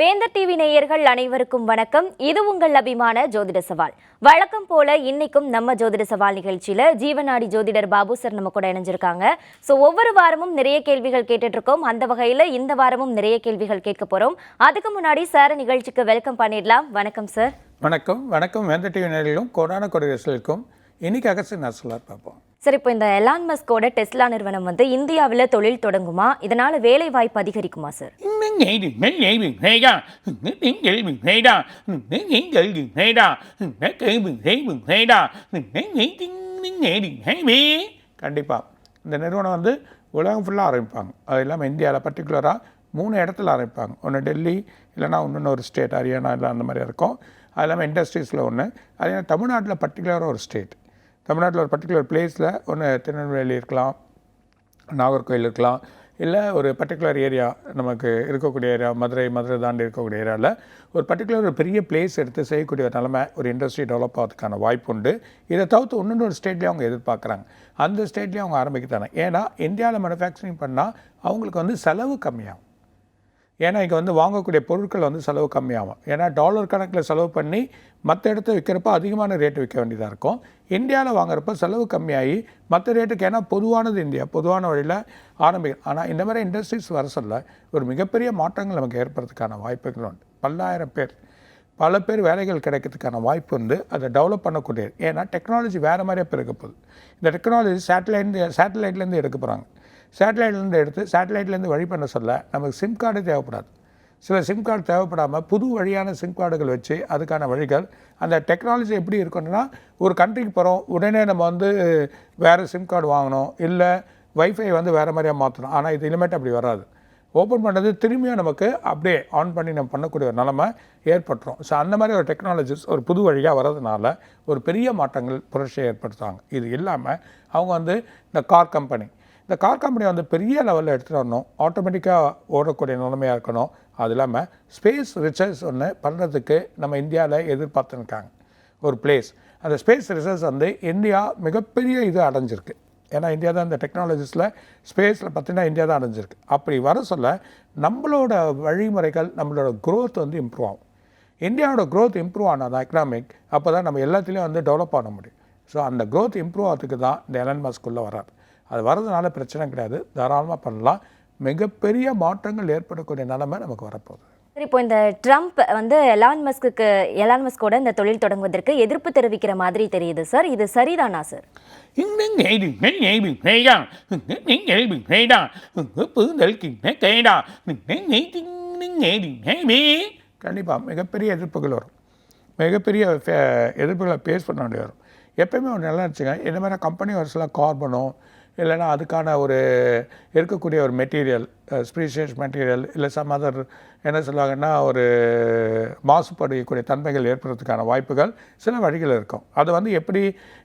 வேந்தர் டிவி நேயர்கள் அனைவருக்கும் வணக்கம். இது உங்கள் அபிமான ஜோதிட சவால். வழக்கம் போல இன்னைக்கும் நம்ம ஜோதிட சவால் நிகழ்ச்சியில ஜீவநாடி ஜோதிடர் பாபு சார் நம்ம கூட இணைஞ்சிருக்காங்க. ஸோ ஒவ்வொரு வாரமும் நிறைய கேள்விகள் கேட்டுட்டு இருக்கோம். அந்த வகையில இந்த வாரமும் நிறைய கேள்விகள் கேட்க போறோம். அதுக்கு முன்னாடி சார் நிகழ்ச்சிக்கு வெல்கம் பண்ணிடலாம். வணக்கம் சார். வணக்கம். வணக்கம். வேந்தர் டிவி நேயர்களும் கொரோனா கொடியரசுக்கும் இன்னைக்கு அகஸ்ட் நான் சொல்லார் பார்ப்போம் சார் இப்போ இந்த எலான் மஸ்கோட டெஸ்லா நிறுவனம் வந்து இந்தியாவில் தொழில் தொடங்குமா? இதனால வேலை வாய்ப்பு அதிகரிக்குமா சார்? கண்டிப்பாக இந்த நிறுவனம் வந்து உலகம் ஃபுல்லாக ஆரம்பிப்பாங்க. அது இல்லாமல் இந்தியாவில் பர்டிகுலராக மூணு இடத்துல ஆரம்பிப்பாங்க. ஒன்று டெல்லி இல்லைன்னா இன்னொன்று ஒரு ஸ்டேட் ஹரியானா இல்லை அந்த மாதிரி இருக்கும். அது இல்லாமல் இண்டஸ்ட்ரீஸில் ஒன்று அது தமிழ்நாட்டில் பர்டிகுலராக ஒரு ஸ்டேட் தமிழ்நாட்டில் ஒரு பர்டிகுலர் பிளேஸில் ஒன்று திருநெல்வேலி இருக்கலாம் நாகர்கோயில் இருக்கலாம் இல்லை ஒரு பர்டிகுலர் ஏரியா நமக்கு இருக்கக்கூடிய ஏரியா மதுரை மதுரை தாண்டி இருக்கக்கூடிய ஏரியாவில் ஒரு பர்டிகுலர் ஒரு பெரிய பிளேஸ் எடுத்து செய்யக்கூடிய ஒரு நிலமை ஒரு இண்டஸ்ட்ரி டெவலப் ஆகிறதுக்கான வாய்ப்பு உண்டு. இதை தவிர்த்து இன்னொன்று ஒரு ஸ்டேட்லேயும் அவங்க எதிர்பார்க்குறாங்க. அந்த ஸ்டேட்லேயும் அவங்க ஆரம்பிக்கிறாங்க ஏன்னா இந்தியாவில் மேனுஃபேக்சரிங் பண்ணால் அவங்களுக்கு வந்து செலவு கம்மியாகும். ஏன்னா இங்கே வந்து வாங்கக்கூடிய பொருட்கள் வந்து செலவு கம்மியாகும். ஏன்னா டாலர் கணக்கில் செலவு பண்ணி மற்ற இடத்த விற்கிறப்ப அதிகமான ரேட்டு விற்க வேண்டியதாக இருக்கும். இந்தியாவில் வாங்குறப்ப செலவு கம்மியாகி மற்ற ரேட்டுக்கு ஏன்னா பொதுவானது இந்தியா பொதுவான வழியில் ஆரம்பிக்கும் ஆனால் இந்த மாதிரி இண்டஸ்ட்ரீஸ் வர சொல்ல ஒரு மிகப்பெரிய மாற்றங்கள் நமக்கு ஏற்படுறதுக்கான வாய்ப்புகள் உண்டு. பல்லாயிரம் பேர் பல பேர் வேலைகள் கிடைக்கிறதுக்கான வாய்ப்பு வந்து அதை டெவலப் பண்ணக்கூடியது. ஏன்னா டெக்னாலஜி வேறு மாதிரியே இப்போ இருக்க போகுது. இந்த டெக்னாலஜி சேட்டலைட் சேட்டலைட்லேருந்து எடுக்க போகிறாங்க சேட்டலைட்லேருந்து எடுத்து சேட்டலைட்லேருந்து வழி பண்ண சொல்ல நமக்கு சிம் கார்டு தேவைப்படாது. சில சிம் கார்டு தேவைப்படாமல் புது வழியான சிம் கார்டுகள் வச்சு அதுக்கான வழிகள் அந்த டெக்னாலஜி எப்படி இருக்கணும்னா ஒரு கண்ட்ரிக்கு போகிறோம் உடனே நம்ம வந்து வேறு சிம் கார்டு வாங்கணும் இல்லை வைஃபை வந்து வேறு மாதிரியாக மாற்றணும் ஆனால் இது இனிமேட்டு அப்படி வராது. ஓப்பன் பண்ணது திரும்பியும் நமக்கு அப்படியே ஆன் பண்ணி நம்ம பண்ணக்கூடிய ஒரு நிலமை ஏற்பட்டுரும். ஸோ அந்த மாதிரி ஒரு டெக்னாலஜிஸ் ஒரு புது வழியாக வர்றதுனால ஒரு பெரிய மாற்றங்கள் புரட்சியை ஏற்படுத்துவாங்க. இது இல்லாமல் அவங்க வந்து இந்த கார் கம்பெனி இந்த கார் கம்பெனி வந்து பெரிய லெவலில் எடுத்துகிட்டு வரணும் ஆட்டோமேட்டிக்காக ஓடக்கூடிய நிலைமையாக இருக்கணும். அது இல்லாமல் ஸ்பேஸ் ரிசர்ச் ஒன்று பண்ணுறதுக்கு நம்ம இந்தியாவில் எதிர்பார்த்துருக்காங்க. ஒரு பிளேஸ் அந்த ஸ்பேஸ் ரிசர்ச் வந்து இந்தியா மிகப்பெரிய இது அடைஞ்சிருக்கு. ஏன்னா இந்தியா தான் இந்த டெக்னாலஜிஸில் ஸ்பேஸில் பார்த்தீங்கன்னா இந்தியா தான் அடைஞ்சிருக்கு. அப்படி வர சொல்ல நம்மளோட வழிமுறைகள் நம்மளோட க்ரோத் வந்து இம்ப்ரூவ் ஆகும். இந்தியாவோட க்ரோத் இம்ப்ரூவ் ஆனால் தான் எக்கனாமிக் அப்போ தான் நம்ம எல்லாத்துலேயும் வந்து டெவலப் பண்ண முடியும். ஸோ அந்த க்ரோத் இம்ப்ரூவ் ஆகிறதுக்கு தான் இந்த எலன் மாஸ்குள்ளே வராது அது வர்றதுனால பிரச்சனை கிடையாது தாராளமாக பண்ணலாம் மிகப்பெரிய மாற்றங்கள் ஏற்படக்கூடிய நிலைமை நமக்கு வரப்போகுது சார் இப்போ இந்த ட்ரம்ப் வந்து எலான் மஸ்க்கு எலான் மஸ்கோட இந்த தொழில் தொடங்குவதற்கு எதிர்ப்பு தெரிவிக்கிற மாதிரி தெரியுது சார் இது சரிதானா சார் கண்டிப்பாக மிகப்பெரிய எதிர்ப்புகள் வரும் மிகப்பெரிய எதிர்ப்புகளை ஃபேஸ் பண்ண வேண்டி வரும் எப்பயுமே ஒன்று நல்லா இருந்துச்சுங்க இந்த மாதிரி கம்பெனி ஒரு சில கார்பனோ இல்லைன்னா அதுக்கான ஒரு இருக்கக்கூடிய ஒரு மெட்டீரியல் ஸ்பீஷியஸ் மெட்டீரியல் இல்லை சம் அதர் என்ன சொல்லுவாங்கன்னா ஒரு மாசுபடக்கூடிய தன்மைகள் ஏற்படுறதுக்கான வாய்ப்புகள் சில வழிகள் இருக்கும். அதை வந்து எப்படி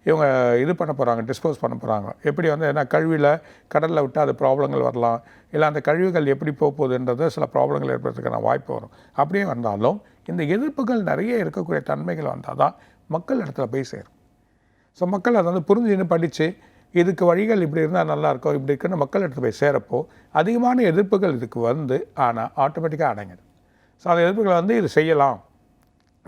இவங்க இது பண்ண போகிறாங்க டிஸ்போஸ் பண்ண போகிறாங்க எப்படி வந்து என்ன கழிவில் கடலில் விட்டால் அது ப்ராப்ளங்கள் வரலாம். இல்லை அந்த கழிவுகள் எப்படி போக போகுதுன்றது சில ப்ராப்ளங்கள் ஏற்படுறதுக்கான வாய்ப்பு வரும். அப்படியே வந்தாலும் இந்த எதிர்ப்புகள் நிறைய இருக்கக்கூடிய தன்மைகள் வந்தால் தான் மக்கள் இடத்துல போய் சேரும். ஸோ மக்கள் அதை வந்து புரிஞ்சுன்னு படித்து இதுக்கு வழிகள் இப்படி இருந்தால் நல்லாயிருக்கும் இப்படி இருக்குன்னு மக்கள் எடுத்து போய் சேரப்போ அதிகமான எதிர்ப்புகள் இதுக்கு வந்து ஆனால் ஆட்டோமேட்டிக்காக அடங்கிடும். ஸோ அந்த எதிர்ப்புகளை வந்து இது செய்யலாம்.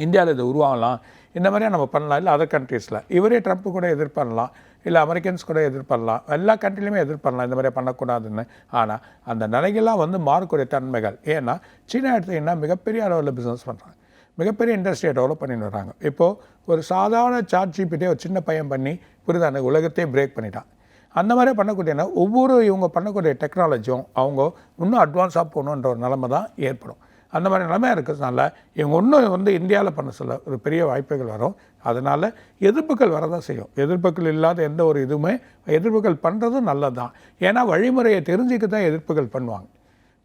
இந்தியாவில் இது உருவாகலாம் இந்த மாதிரியாக நம்ம பண்ணலாம். இல்லை அதர் கண்ட்ரீஸில் இவரே ட்ரம்ப் கூட எதிர்ப்பண்ணலாம் இல்லை அமெரிக்கன்ஸ் கூட எதிர்ப்பண்ணலாம் எல்லா கண்ட்ரிலையுமே எதிர்ப்பண்ணலாம் இந்த மாதிரி பண்ணக்கூடாதுன்னு. ஆனால் அந்த நிலைகள்லாம் வந்து மாறக்கூடிய தன்மைகள். ஏன்னா சீனா எடுத்தீங்கன்னா மிகப்பெரிய அளவில் பிஸ்னஸ் பண்ணுறாங்க மிகப்பெரிய இண்டஸ்ட்ரியை டெவலப் பண்ணிட்டு வராங்க இப்போது ஒரு சாதாரண சாட் ஜிபிட்டே ஒரு சின்ன பையன் பண்ணி புரியுதா? அந்த உலகத்தையே பிரேக் பண்ணிட்டான். அந்த மாதிரி பண்ணக்கூடியனா ஒவ்வொரு இவங்க பண்ணக்கூடிய டெக்னாலஜியும் அவங்க இன்னும் அட்வான்ஸாக போகணுன்ற ஒரு நிலமை தான் ஏற்படும். அந்த மாதிரி நிலைமை இருக்கிறதுனால இவங்க இன்னும் வந்து இந்தியாவில் பண்ண சொல்ல ஒரு பெரிய வாய்ப்புகள் வரும். அதனால் எதிர்ப்புகள் வரதான் செய்யும். எதிர்ப்புகள் இல்லாத எந்த ஒரு இதுவுமே எதிர்ப்புகள் பண்ணுறதும் நல்லது தான் ஏன்னா வழிமுறையை தெரிஞ்சுக்க தான் எதிர்ப்புகள் பண்ணுவாங்க.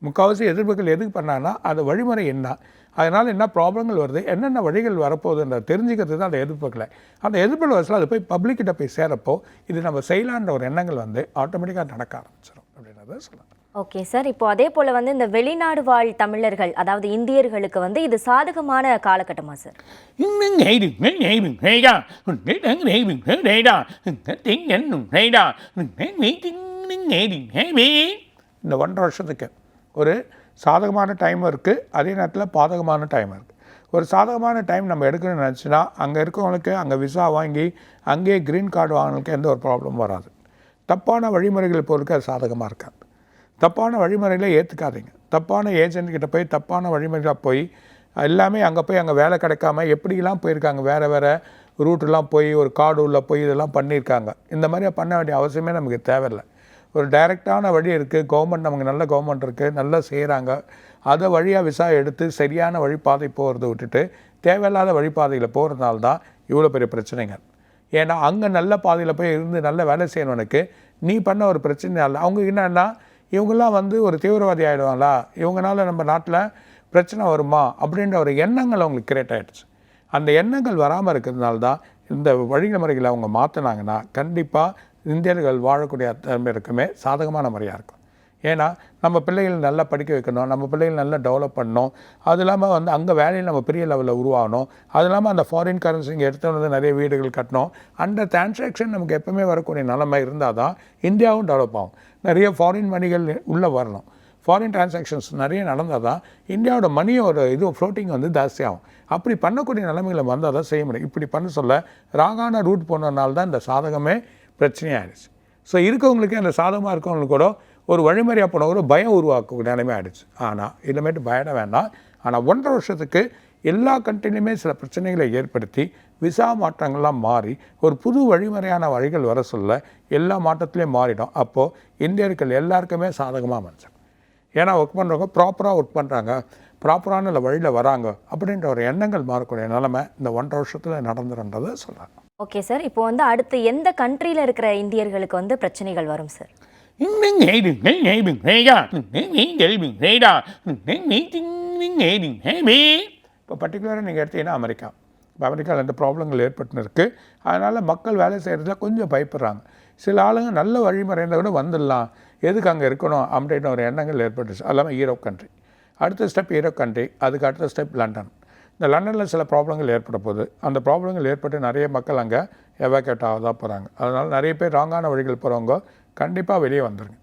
முக்கால்வாசி எதிர்ப்புகள் எதுக்கு பண்ணாங்கன்னா அது வழிமுறை என்ன? அதனால் என்ன ப்ராப்ளங்கள் வருது? என்னென்ன வழிகள் வரப்போகுதுன்ற தெரிஞ்சுக்கிறது தான் அந்த எதிர்ப்புகளை. அந்த எதிர்ப்புகள் வயசில் அது போய் பப்ளிக்கிட்ட போய் சேரப்போ இது நம்ம செய்யலான்ற ஒரு எண்ணங்கள் வந்து ஆட்டோமேட்டிக்காக நடக்க ஆரம்பிச்சிடும் அப்படின்றத சொல்லலாம். Okay sir. இப்போ அதே போல வந்து இந்த வெளிநாடு வாழ் தமிழர்கள் அதாவது இந்தியர்களுக்கு வந்து இது சாதகமான காலகட்டமா சார்? இந்த ஒன்றரை வருஷத்துக்கு ஒரு சாதகமான டைம் இருக்குது அதே நேரத்தில் பாதகமான டைம் இருக்குது ஒரு சாதகமான டைம் நம்ம எடுக்கணும்னு நினச்சின்னா அங்கே இருக்கவங்களுக்கு அங்கே விசா வாங்கி அங்கேயே க்ரீன் கார்டு வாங்கினதுக்கு எந்த ஒரு ப்ராப்ளமும் வராது. தப்பான வழிமுறைகள் பொறுக்க அது சாதகமாக இருக்காது. தப்பான வழிமுறையில் ஏற்றுக்காதீங்க தப்பான ஏஜென்ட் கிட்ட போய் தப்பான வழிமுறையாக போய் எல்லாமே அங்கே போய் அங்கே வேலை கிடைக்காம எப்படிலாம் போயிருக்காங்க? வேறு வேறு ரூட்டெலாம் போய் ஒரு கார்டு உள்ளே போய் இதெல்லாம் பண்ணியிருக்காங்க. இந்த மாதிரி பண்ண வேண்டிய அவசியமே நமக்கு தேவையில்லை. ஒரு டைரெக்டான வழி இருக்குது கவர்மெண்ட் நமக்கு நல்ல கவர்மெண்ட் இருக்குது நல்லா செய்கிறாங்க அதை வழியாக விசா எடுத்து சரியான வழிபாதை போகிறத விட்டுட்டு தேவையில்லாத வழிபாதையில் போகிறதுனால தான் இவ்வளோ பெரிய பிரச்சனைகள். ஏன்னா அங்கே நல்ல பாதையில் போய் இருந்து நல்ல வேலை செய்யணுனுக்கு நீ பண்ண ஒரு பிரச்சனை இல்லை. அவங்க என்னென்னா இவங்கெல்லாம் வந்து ஒரு தீவிரவாதி ஆகிடுவாங்களா இவங்கனால நம்ம நாட்டில் பிரச்சனை வருமா? அப்படின்ற ஒரு எண்ணங்கள் அவங்களுக்கு கிரியேட் ஆகிடுச்சு அந்த எண்ணங்கள் வராமல் இருக்கிறதுனால தான் இந்த வழிமுறைகளை அவங்க மாற்றினாங்கன்னா கண்டிப்பாக இந்தியர்கள் வாழக்கூடிய தன்மைக்குமே சாதகமான முறையாக இருக்கும். ஏன்னா நம்ம பிள்ளைகள் நல்லா படிக்க வைக்கணும் நம்ம பிள்ளைகள் நல்லா டெவலப் பண்ணணும். அது இல்லாமல் வந்து அங்கே வேலையில் நம்ம பெரிய லெவலில் உருவாகணும். அது இல்லாமல் அந்த ஃபாரின் கரன்சி இங்கே எடுத்து வந்து நிறைய வீடுகள் கட்டணும். அந்த டிரான்சாக்ஷன் நமக்கு எப்போவுமே வரக்கூடிய நிலைமை இருந்தால் தான் இந்தியாவும் டெவலப் ஆகும். நிறைய ஃபாரின் மணிகள் உள்ளே வரணும். ஃபாரின் டிரான்சாக்ஷன்ஸ் நிறைய நடந்தால் தான் இந்தியாவோட மணியோட இது ஃப்ளோட்டிங் வந்து ஜாஸ்தியாகும் அப்படி பண்ணக்கூடிய நிலைமைகளை வந்தால் தான் செய்ய முடியும். இப்படி பண்ண சொல்ல ராகான ரூட் போனதுனால தான் இந்த சாதகமே பிரச்சனையாயிடுச்சு. ஸோ இருக்கவங்களுக்கு அந்த சாதகமாக இருக்கவங்களுக்கு கூட ஒரு வழிமுறையாக போன ஒரு பயம் உருவாக்க நிலைமை ஆயிடுச்சு. ஆனால் இனிமேட்டு பயப்பட வேண்டாம். ஆனால் ஒன்றரை வருஷத்துக்கு எல்லா கண்ட்ரிலையுமே சில பிரச்சனைகளை ஏற்படுத்தி விசா மாற்றங்கள்லாம் மாறி ஒரு புது வழிமுறையான வழிகள் வர சொல்ல எல்லா மாற்றத்துலேயும் மாறிடும் அப்போது இந்தியர்கள் எல்லாருக்குமே சாதகமாக மனுஷன் ஏன்னா ஒர்க் பண்ணுறவங்க ப்ராப்பராக ஒர்க் பண்ணுறாங்க ப்ராப்பரான வழியில் வராங்க. அப்படின்ற ஒரு எண்ணங்கள் மாறக்கூடிய நிலைமை இந்த ஒன்றரை வருஷத்தில் நடந்துருன்றதை சொல்கிறாங்க ஓகே சார் இப்போ வந்து அடுத்து எந்த கண்ட்ரியில் இருக்கிற இந்தியர்களுக்கு வந்து பிரச்சனைகள் வரும் சார் இப்போ பர்டிகுலராக நீங்கள் எடுத்தீங்கன்னா அமெரிக்கா. இப்போ அமெரிக்காவில் அந்த ப்ராப்ளங்கள் ஏற்பட்டுன்னு இருக்குது அதனால் மக்கள் வேலை செய்கிறதுல கொஞ்சம் பயப்படுறாங்க. சில ஆளுங்க நல்ல வழிமுறை இருந்தால் கூட வந்துடலாம். எதுக்கு அங்கே இருக்கணும் அப்படின்ற ஒரு எண்ணங்கள் ஏற்பட்டுச்சு. அது இல்லாமல் ஈரோப் கண்ட்ரி அடுத்த ஸ்டெப் ஈரோப் கண்ட்ரி அதுக்கு அடுத்த ஸ்டெப் லண்டன். இந்த லண்டனில் சில ப்ராப்ளங்கள் ஏற்பட போகுது. அந்த ப்ராப்ளங்கள் ஏற்பட்டு நிறைய மக்கள் அங்கே எவாக்கேட் ஆக தான் போகிறாங்க அதனால் நிறைய பேர் ராங்கான வழிகள் போகிறவங்க கண்டிப்பாக வெளியே வந்துடுங்க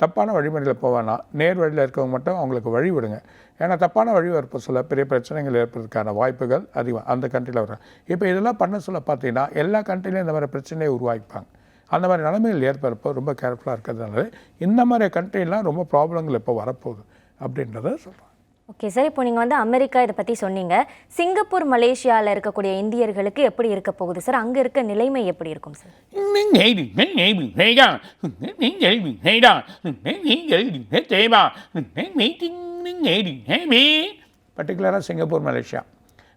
தப்பான வழிமுறையில் போவேன்னா நேர் வழியில் இருக்கவங்க மட்டும் அவங்களுக்கு வழி விடுங்க. ஏன்னா தப்பான வழி வரப்போ சொல்ல பெரிய பிரச்சனைகள் ஏற்படுறதுக்கான வாய்ப்புகள் அதிகம். அந்த கண்ட்ரியில் வரும் இப்போ இதெல்லாம் பண்ண சொல்ல பார்த்தீங்கன்னா எல்லா கண்ட்ரிலையும் இந்த மாதிரி பிரச்சனையை உருவாக்கிப்பாங்க. அந்த மாதிரி நிலைமைகள் ஏற்படுறப்போ ரொம்ப கேர்ஃபுல்லாக இருக்கிறதுனால இந்த மாதிரி கண்ட்ரிலாம் ரொம்ப ப்ராப்ளங்கள் இப்போ வரப்போகுது. அப்படின்றத சொல்கிறேன் ஓகே சார் இப்போ நீங்கள் வந்து அமெரிக்கா இதை பற்றி சொன்னீங்க. சிங்கப்பூர் மலேசியாவில் இருக்கக்கூடிய இந்தியர்களுக்கு எப்படி இருக்க போகுது சார்? அங்கே இருக்க நிலைமை எப்படி இருக்கும் சார்? பர்டிகுலராக சிங்கப்பூர் மலேசியா.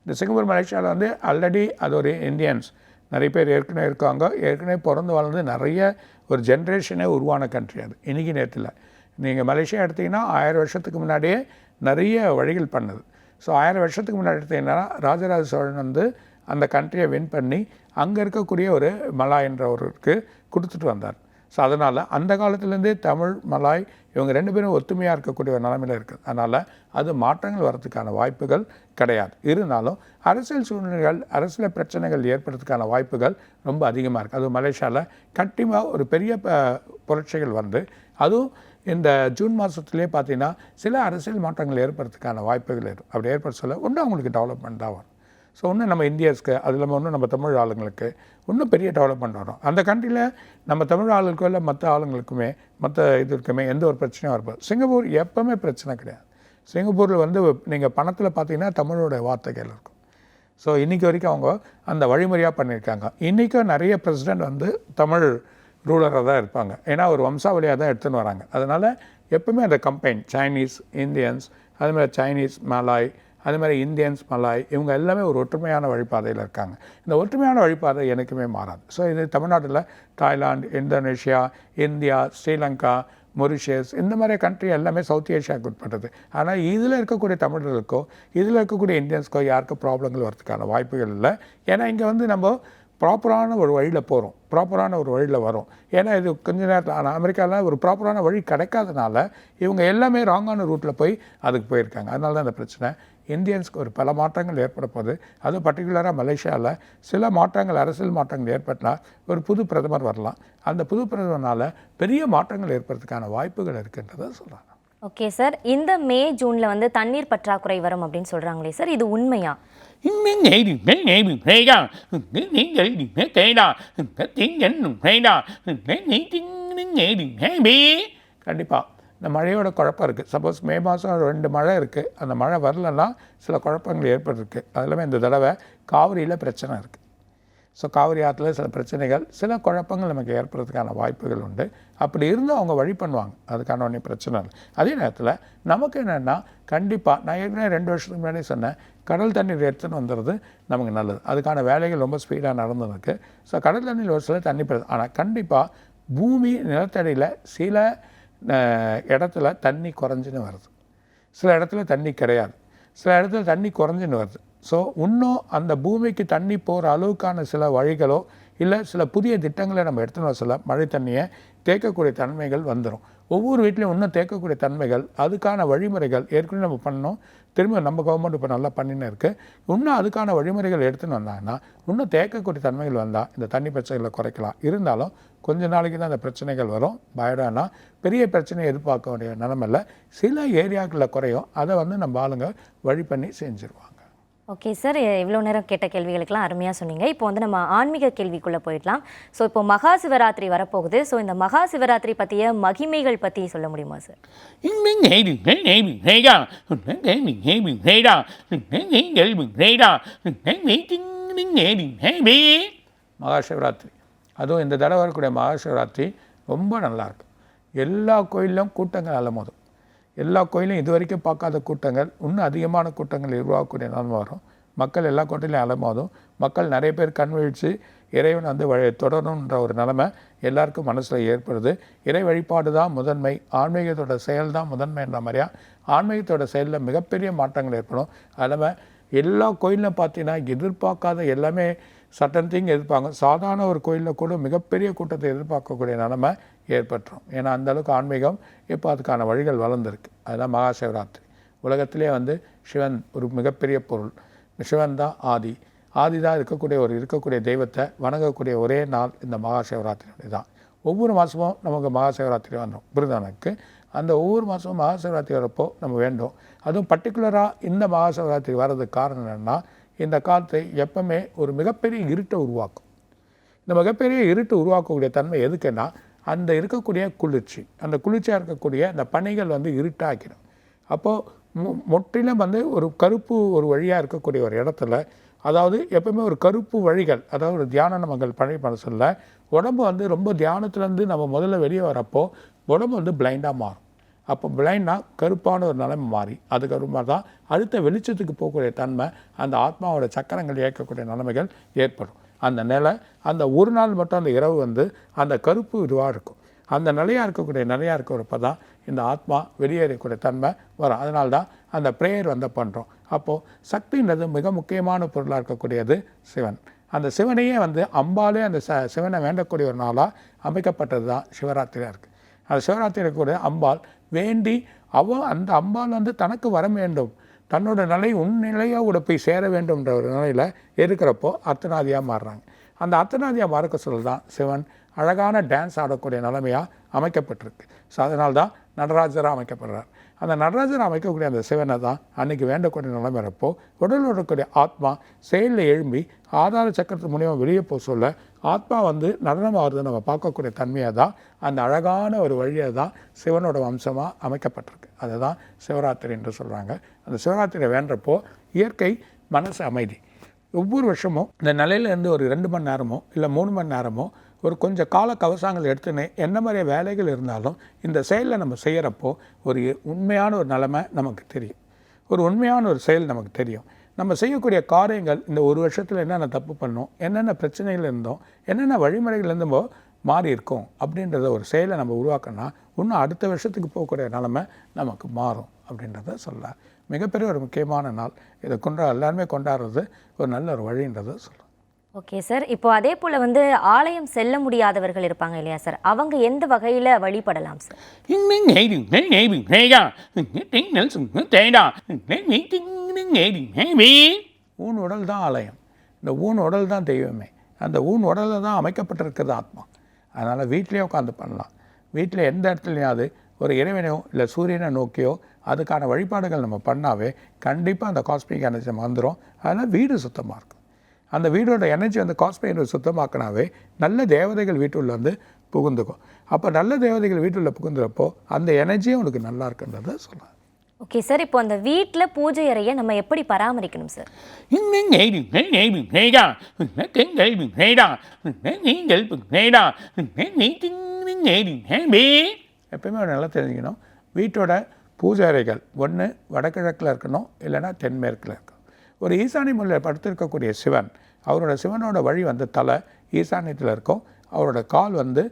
இந்த சிங்கப்பூர் மலேசியாவில் வந்து ஆல்ரெடி அது ஒரு இந்தியன்ஸ் நிறைய பேர் ஏற்கனவே இருக்காங்க. ஏற்கனவே பிறந்து வளர்ந்து நிறைய ஒரு ஜென்ரேஷனே உருவான கண்ட்ரி அது. இன்றைக்கி நேரத்தில். நீங்கள் மலேசியா எடுத்திங்கன்னா ஆயிரம் வருஷத்துக்கு முன்னாடியே நிறைய வழிகள் பண்ணுது. ஸோ ஆயிரம் வருஷத்துக்கு முன்னாடி எடுத்தீங்கன்னா ராஜராஜ சோழன் வந்து அந்த கண்ட்ரியை வின் பண்ணி அங்கே இருக்கக்கூடிய ஒரு மலாய் என்றவருக்கு கொடுத்துட்டு வந்தார். ஸோ அதனால் அந்த காலத்துலேருந்தே தமிழ் மலாய் இவங்க ரெண்டு பேரும் ஒத்துமையாக இருக்கக்கூடிய ஒரு நிலைமையில் இருக்குது அதனால் அது மாற்றங்கள் வரதுக்கான வாய்ப்புகள் கிடையாது. இருந்தாலும் அரசியல் சூழ்நிலைகள் அரசியல் பிரச்சனைகள் ஏற்படுறதுக்கான வாய்ப்புகள் ரொம்ப அதிகமாக இருக்குது அதுவும் மலேசியாவில் கண்டிப்பாக ஒரு பெரிய ப- புரட்சிகள் வந்து அதுவும் இந்த ஜூன் மாதத்துலேயே பார்த்தீங்கன்னா சில அரசியல் மாற்றங்கள் ஏற்படுறதுக்கான வாய்ப்புகள் இருக்கும் அப்படி ஏற்பட சொல்ல ஒன்றும் அவங்களுக்கு டெவலப்மெண்ட் தான் வரும். ஸோ ஒன்று நம்ம இந்தியர்ஸ்க்கு அது இல்லாமல் ஒன்றும் நம்ம தமிழ் ஆளுங்களுக்கு இன்னும் பெரிய டெவலப்மெண்ட் வரும். அந்த கண்ட்ரியில் நம்ம தமிழ் ஆளுக்கோ இல்லை மற்ற ஆளுங்களுக்குமே மற்ற இதுக்குமே எந்த ஒரு பிரச்சனையும் வரப்போது. சிங்கப்பூர் எப்போவுமே பிரச்சனை கிடையாது. சிங்கப்பூரில் வந்து நீங்கள் பணத்தில் பார்த்தீங்கன்னா தமிழோட வார்த்தைகள் இருக்கும். ஸோ இன்றைக்கி வரைக்கும் அவங்க அந்த வழிமுறையாக பண்ணியிருக்காங்க. இன்றைக்கும் நிறைய பிரசிடெண்ட் வந்து தமிழ் ரூலராக தான் இருப்பாங்க. ஏன்னா ஒரு வம்சாவளியாக தான் எடுத்துன்னு வராங்க. அதனால் எப்பவுமே அந்த கம்பைன் சைனீஸ் இந்தியன்ஸ் அதுமாதிரி சைனீஸ் மலாய் அது மாதிரி இந்தியன்ஸ் மலாய் இவங்க எல்லாமே ஒரு ஒற்றுமையான வழிபாதையில் இருக்காங்க. இந்த ஒற்றுமையான வழிபாதை எனக்குமே மாறாது. ஸோ இது தமிழ்நாட்டில் Thailand Indonesia India Sri Lanka Mauritius இந்த மாதிரி கண்ட்ரி எல்லாமே சவுத் ஏஷியாவுக்கு உட்பட்டது. ஆனால் இதில் இருக்கக்கூடிய தமிழர்களுக்கோ இதில் இருக்கக்கூடிய இந்தியன்ஸ்க்கோ யாருக்கும் ப்ராப்ளங்கள் வரதுக்கான வாய்ப்புகள் இல்லை. ஏன்னா இங்கே வந்து நம்ம ப்ராப்பரான ஒரு வழியில் போகிறோம் ப்ராப்பரான ஒரு வழியில் வரும். ஏன்னா இது கொஞ்ச நேரத்தில் ஆனால் அமெரிக்காவில் ஒரு ப்ராப்பரான வழி கிடைக்காதனால இவங்க எல்லாமே ராங்கான ரூட்டில் போய் அதுக்கு போயிருக்காங்க. அதனால தான் இந்த பிரச்சனை. இந்தியன்ஸ்க்கு ஒரு பல மாற்றங்கள் ஏற்பட போகுது. அதுவும் பர்டிகுலராக மலேசியாவில் சில மாற்றங்கள் அரசியல் மாற்றங்கள் ஏற்பட்டால் ஒரு புது பிரதமர் வரலாம். அந்த புது பிரதமர்னால் பெரிய மாற்றங்கள் ஏற்படுறதுக்கான வாய்ப்புகள் இருக்குன்றதை சொல்கிறாங்க ஓகே சார் இந்த மே ஜூனில் வந்து தண்ணீர் பற்றாக்குறை வரும் அப்படின்னு சொல்கிறாங்களே சார் இது உண்மையா? கண்டிப்பாக இந்த மழையோட குழப்பம் இருக்குது சப்போஸ் மே மாதம் ரெண்டு மழை இருக்குது அந்த மழை வரலன்னா சில குழப்பங்கள் ஏற்பட்டிருக்கு. அது இல்லாமல் இந்த தடவை காவிரியில் பிரச்சனை இருக்குது ஸோ காவிரி ஆற்றுல சில பிரச்சனைகள் சில குழப்பங்கள் நமக்கு ஏற்படுறதுக்கான வாய்ப்புகள் உண்டு. அப்படி இருந்து அவங்க வழி பண்ணுவாங்க. அதுக்கான ஒன்றும் பிரச்சனை இல்லை. அதே நேரத்தில் நமக்கு என்னென்னா கண்டிப்பாக நான் ஏற்கனவே ரெண்டு வருஷத்துக்கு முன்னாடி சொன்னேன் கடல் தண்ணீர் எடுத்துன்னு வந்துடுறது நமக்கு நல்லது. அதுக்கான வேலைகள் ரொம்ப ஸ்பீடாக நடந்துருக்கு. ஸோ கடல் தண்ணியில் ஒரு சில தண்ணி பெறுது ஆனால் கண்டிப்பாக பூமி நிலத்தடியில் சில இடத்துல தண்ணி குறைஞ்சின்னு வருது. சில இடத்துல தண்ணி கிடையாது. சில இடத்துல தண்ணி குறைஞ்சின்னு வருது. ஸோ இன்னும் அந்த பூமிக்கு தண்ணி போகிற அளவுக்கான சில வழிகளோ இல்லை சில புதிய திட்டங்களை நம்ம எடுத்துன்னு வர சொல்ல மழை தண்ணியை தேக்கக்கூடிய தன்மைகள் வந்துடும் ஒவ்வொரு வீட்லையும் இன்னும் தேக்கக்கூடிய தன்மைகள் அதுக்கான வழிமுறைகள் ஏற்கனவே நம்ம பண்ணோம். திரும்ப நம்ம கவர்மெண்ட் இப்போ நல்லா பண்ணின்னு இருக்குது இன்னும் அதுக்கான வழிமுறைகள் எடுத்துன்னு வந்தாங்கன்னா இன்னும் தேக்கக்கூடிய தன்மைகள் வந்தால் இந்த தண்ணி பிரச்சனைகளை குறைக்கலாம். இருந்தாலும் கொஞ்ச நாளைக்கு தான் அந்த பிரச்சனைகள் வரும். பயடானா பெரிய பிரச்சனையை எதிர்பார்க்க வேண்டிய நிலமையில் சில ஏரியாக்களில் குறையும். அதை வந்து நம்ம ஆளுங்க வழி பண்ணி செஞ்சுருவாங்க. ஓகே சார் இவ்வளோ நேரம் கேட்ட கேள்விகளுக்கெல்லாம் அருமையாக சொன்னீங்க. இப்போ வந்து நம்ம ஆன்மீக கேள்விக்குள்ளே போயிடலாம். ஸோ இப்போ மகா சிவராத்திரி வரப்போகுது. ஸோ இந்த மகா சிவராத்திரி பற்றிய மகிமைகள் பற்றி சொல்ல முடியுமா சார் மகா சிவராத்திரி. அதுவும் இந்த தடவை வரக்கூடிய மகாசிவராத்திரி ரொம்ப நல்லாயிருக்கு எல்லா கோயிலும் கூட்டங்கள் அலமோதும். எல்லா கோயிலும் இது வரைக்கும் பார்க்காத கூட்டங்கள் இன்னும் அதிகமான கூட்டங்கள் உருவாக்கக்கூடிய நிலைமை வரும் மக்கள் எல்லா கோட்டையிலும் அலமாதும். மக்கள் நிறைய பேர் கண் விழித்து இறைவன் வந்து வழி தொடரணுன்ற ஒரு நிலைமை எல்லாருக்கும் மனசில் ஏற்படுது. இறை வழிபாடு தான் முதன்மை ஆன்மீகத்தோட செயல் தான் முதன்மைன்ற மாதிரியா? ஆன்மீகத்தோட செயலில் மிகப்பெரிய மாற்றங்கள் ஏற்படும். அது எல்லா கோயிலும் பார்த்தீங்கன்னா எதிர்பார்க்காத எல்லாமே சட்டன் திங் எதிர்ப்பாங்க. சாதாரண ஒரு கோயிலில் கூட மிகப்பெரிய கூட்டத்தை எதிர்பார்க்கக்கூடிய நிலைமை ஏற்பட்டுரும். ஏன்னா அந்தளவுக்கு ஆன்மீகம் இப்போ அதுக்கான வழிகள் வளர்ந்துருக்கு. அதுதான் மகா சிவராத்திரி உலகத்திலே வந்து சிவன் ஒரு மிகப்பெரிய பொருள். சிவன் தான் ஆதி. ஆதி தான் இருக்கக்கூடிய ஒரு இருக்கக்கூடிய தெய்வத்தை வணங்கக்கூடிய ஒரே நாள் இந்த மகா சிவராத்திரி தான். ஒவ்வொரு மாதமும் நமக்கு மகா சிவராத்திரி வந்துடும் விருதானுக்கு அந்த ஒவ்வொரு மாதமும் மகா சிவராத்திரி வரப்போ நம்ம வேண்டும். அதுவும் பர்டிகுலராக இந்த மகா சிவராத்திரி வர்றதுக்கு காரணம் என்னென்னா இந்த காலத்தை எப்பவுமே ஒரு மிகப்பெரிய இருட்டை உருவாக்கும். இந்த மிகப்பெரிய இருட்டு உருவாக்கக்கூடிய தன்மை எதுக்குன்னா அந்த இருக்கக்கூடிய குளிர்ச்சி அந்த குளிர்ச்சியாக இருக்கக்கூடிய அந்த பனிகள் வந்து இருட்டாக்கிடும் அப்போது மு முற்றிலும் வந்து ஒரு கருப்பு ஒரு வழியாக இருக்கக்கூடிய ஒரு இடத்துல அதாவது எப்பவுமே ஒரு கருப்பு வழிகள் அதாவது ஒரு தியான நமங்கள் பழைய மனசில் உடம்பு வந்து ரொம்ப தியானத்துலேருந்து நம்ம முதல்ல வெளியே வரப்போ உடம்பு வந்து பிளைண்டாக மாறும். அப்போ பிளைண்டாக கருப்பான ஒரு நிலைமை மாறி அதுக்கப்புறமா தான் அடுத்த வெளிச்சத்துக்கு போகக்கூடிய தன்மை அந்த ஆத்மாவோட சக்கரங்கள் இயக்கக்கூடிய நிலைமைகள் ஏற்படும். அந்த நிலை அந்த ஒரு நாள் மட்டும் அந்த இரவு வந்து அந்த கருப்பு இதுவாக இருக்கும். அந்த நிலையாக இருக்கக்கூடிய நிலையாக இருக்கிறப்ப தான் இந்த ஆத்மா வெளியேறக்கூடிய தன்மை வரும். அதனால தான் அந்த ப்ரேயர் வந்து பண்ணுறோம் அப்போது சக்தின்றது மிக முக்கியமான பொருளாக இருக்கக்கூடியது சிவன். அந்த சிவனையே வந்து அம்பாலே அந்த ச சிவனை வேண்டக்கூடிய ஒரு நாளாக அமைக்கப்பட்டது தான் சிவராத்திரியாக இருக்குது அந்த சிவராத்திரி இருக்கக்கூடிய அம்பாள் வேண்டி அவ அந்த அம்பாள் வந்து தனக்கு வர வேண்டும். தன்னோட நிலை உன் நிலையோட போய் சேர வேண்டும்ன்ற ஒரு நிலையில் இருக்கிறப்போ அர்த்தநாதியாக மாறுறாங்க. அந்த அர்த்தநாதியாக மாறுக்க சொல்ல தான் சிவன். அழகான டான்ஸ் ஆடக்கூடிய நிலைமையாக அமைக்கப்பட்டிருக்கு. ஸோ அதனால்தான் நடராஜராக அமைக்கப்படுறார். அந்த நடராஜர் அமைக்கக்கூடிய அந்த சிவனை தான் அன்றைக்கி வேண்டக்கூடிய நிலைமை இருப்போ உடலில் இருக்கக்கூடிய ஆத்மா செயலில் எழும்பி ஆதார சக்கரத்து மூலியமாக வெளியே போக சொல்ல ஆத்மா வந்து நடனம் ஆகுறது நம்ம பார்க்கக்கூடிய தன்மையாக தான் அந்த அழகான ஒரு வழியை தான் சிவனோட வம்சமாக அமைக்கப்பட்டிருக்கு. அதை தான் சிவராத்திரி என்று சொல்கிறாங்க அந்த சிவராத்திரியை வேண்டப்போ இயற்கை மனசு அமைதி. ஒவ்வொரு வருஷமும் இந்த நிலையிலேருந்து ஒரு ரெண்டு மணி நேரமோ இல்லை மூணு மணி நேரமோ ஒரு கொஞ்சம் கால கவசங்கள் எடுத்துன்னு என்ன மாதிரி வேலைகள் இருந்தாலும் இந்த செயலில் நம்ம செய்கிறப்போ ஒரு உண்மையான ஒரு நிலமை நமக்கு தெரியும். ஒரு உண்மையான ஒரு செயல் நமக்கு தெரியும். நம்ம செய்யக்கூடிய காரியங்கள் இந்த ஒரு வருஷத்தில் என்னென்ன தப்பு பண்ணோம் என்னென்ன பிரச்சனைகள் இருந்தோம் என்னென்ன வழிமுறைகள் இருந்தோமோ மாறி இருக்கும் அப்படின்றத ஒரு செயலை நம்ம உருவாக்கினா இன்னும் அடுத்த வருஷத்துக்கு போகக்கூடிய நிலமை நமக்கு மாறும் அப்படின்றத சொல்ல மிகப்பெரிய ஒரு முக்கியமான நாள். இதை கொண்டா எல்லாருமே கொண்டாடுறது ஒரு நல்ல ஒரு வழின்றதை சொல்கிறேன் ஓகே சார். இப்போ அதே போல் வந்து ஆலயம் செல்ல முடியாதவர்கள் இருப்பாங்க இல்லையா சார்? அவங்க எந்த வகையில் வழிபடலாம் சார்? ஊன் உடல் தான் ஆலயம். இந்த ஊன் உடல் தான் தெய்வமே. அந்த ஊன் உடலில் தான் அமைக்கப்பட்டிருக்கிறது ஆத்மா. அதனால் வீட்டிலே உட்காந்து பண்ணலாம். வீட்டில் எந்த இடத்துலையாவது ஒரு இறைவனையோ இல்லை சூரியனை நோக்கியோ அதுக்கான வழிபாடுகள் நம்ம பண்ணாவே கண்டிப்பாக அந்த காஸ்மிக் எனர்ஜி வந்துடும் அதனால் வீடு சுத்தமாக இருக்கும் அந்த வீடோட எனர்ஜி வந்து காஸ்மிக் சுத்தமாக்கினாவே நல்ல தேவதைகள் வீட்டுள்ள வந்து புகுந்துக்கும். அப்போ நல்ல தேவதைகள் வீட்டுள்ள புகுந்துறப்போ அந்த எனர்ஜியும் உனக்கு நல்லா இருக்குன்றதை சொல்லலாம் ஓகே சார் இப்போ அந்த வீட்டில் பூஜை அறையை நம்ம எப்படி பராமரிக்கணும் சார் எப்பயுமே ஒரு நல்லா தெரிஞ்சுக்கணும். வீட்டோட பூஜை அறைகள் ஒன்று வடகிழக்கில் இருக்கணும் இல்லைன்னா தென்மேற்கில் இருக்கணும். ஒரு ஈசானி மூலையில் படுத்திருக்கக்கூடிய சிவன் அவரோட சிவனோட வழி வந்து தலை ஈசானியத்தில் இருக்கும். அவரோட கால் வந்து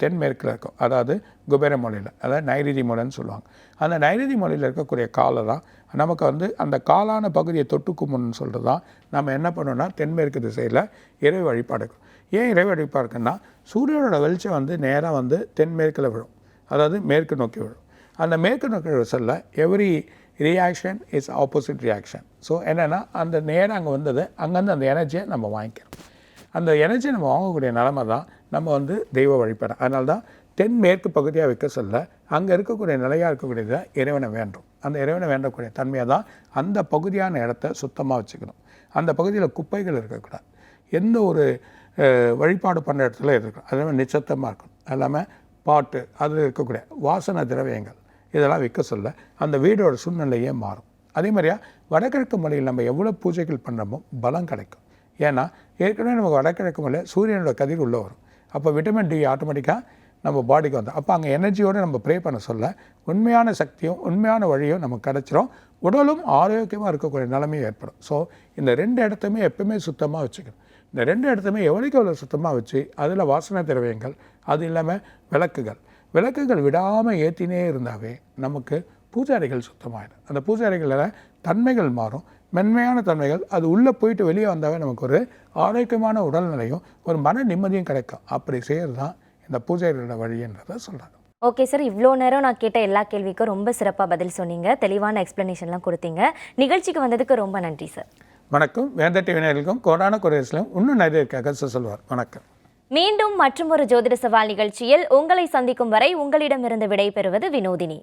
தென்மேற்கில் இருக்கும். அதாவது குபேர மொழியில் அதாவது நைரிதி மொழின்னு சொல்லுவாங்க. அந்த நைரிதி மொழியில் இருக்கக்கூடிய காலை தான் நமக்கு வந்து அந்த காலான பகுதியை தொட்டுக்குமுன்னு சொல்கிறது தான் நம்ம என்ன பண்ணோம்னா தென்மேற்கு திசையில் இறை வழிபாடுகள் ஏன் இறை வழிபாடுக்குன்னா சூரியனோட வெளிச்சம் வந்து நேராக வந்து தென்மேற்கில் விழும். அதாவது மேற்கு நோக்கி விழும். அந்த மேற்கு நோக்கி விசலில் every reaction is opposite reaction so என்னென்னா அந்த நேரம் அங்கே வந்தது அங்கேருந்து அந்த எனர்ஜியை நம்ம வாங்கிக்கிறோம் அந்த எனர்ஜி நம்ம வாங்கக்கூடிய நிலமை தான் நம்ம வந்து தெய்வ வழிபட. அதனால தான் தென்மேற்கு பகுதியாக வைக்க சொல்ல அங்கே இருக்கக்கூடிய நிலையாக இருக்கக்கூடியதை இறைவனை வேண்டும் அந்த இறைவனை வேண்டக்கூடிய தன்மையை தான் அந்த பகுதியான இடத்த சுத்தமாக வச்சுக்கணும். அந்த பகுதியில் குப்பைகள் இருக்கக்கூடாது. எந்த ஒரு வழிபாடு பண்ணுற இடத்துல இருக்கணும். அது இல்லாமல் நிச்சத்தமாக இருக்கணும். அது இல்லாமல் பாட்டு அது இருக்கக்கூடிய வாசனை திரவியங்கள் இதெல்லாம் விற்க சொல்ல அந்த வீடோட சூழ்நிலையே மாறும். அதே மாதிரியா வடகிழக்கு மலையில் நம்ம எவ்வளோ பூஜைகள் பண்ணுறோமோ பலம் கிடைக்கும். ஏன்னா ஏற்கனவே நமக்கு வடகிழக்கு மலை சூரியனோட கதிர் உள்ளே வரும். அப்போ விட்டமின் டி ஆட்டோமேட்டிக்காக நம்ம பாடிக்கு வந்து அப்போ அங்கே எனர்ஜியோடு நம்ம ப்ரே பண்ண சொல்ல உண்மையான சக்தியும் உண்மையான வழியும் நமக்கு கிடச்சிரும். உடலும் ஆரோக்கியமாக இருக்கக்கூடிய நிலைமையும் ஏற்படும். ஸோ இந்த ரெண்டு இடத்தையுமே எப்பவுமே சுத்தமாக வச்சுக்கணும். இந்த ரெண்டு இடத்தையுமே எவ்வளோக்கு எவ்வளோ சுத்தமாக வச்சு அதில் வாசனை திரவியங்கள் அது இல்லாமல் விளக்குகள். விளக்குகள் விடாமல் ஏற்றினே இருந்தாவே நமக்கு பூஜாரிகள் சுத்தமாயிடும். அந்த பூஜாரிகளில் தன்மைகள் மாறும். மென்மையான தன்மைகள் அது உள்ளே போயிட்டு வெளியே வந்தாவே நமக்கு ஒரு ஆரோக்கியமான உடல்நிலையும் ஒரு மன நிம்மதியும் கிடைக்கும். அப்படி செய்கிறது தான் இந்த பூஜாரிகளோட வழின்றதை சொல்கிறாங்க ஓகே சார் இவ்வளோ நேரம் நான் கேட்ட எல்லா கேள்விக்கும் ரொம்ப சிறப்பாக பதில் சொன்னீங்க. தெளிவான எக்ஸ்ப்ளனேஷன்லாம் கொடுத்தீங்க. நிகழ்ச்சிக்கு வந்ததுக்கு ரொம்ப நன்றி சார். வணக்கம். வேந்த டிவினர்களுக்கும் கொரோனா குறையசிலும் இன்னும் நிறைய இருக்காக சொல்வார். வணக்கம். மீண்டும் மற்றொரு ஜோதிட சவால் நிகழ்ச்சியில் உங்களை சந்திக்கும் வரை உங்களிடமிருந்து விடை பெறுவது வினோதினி.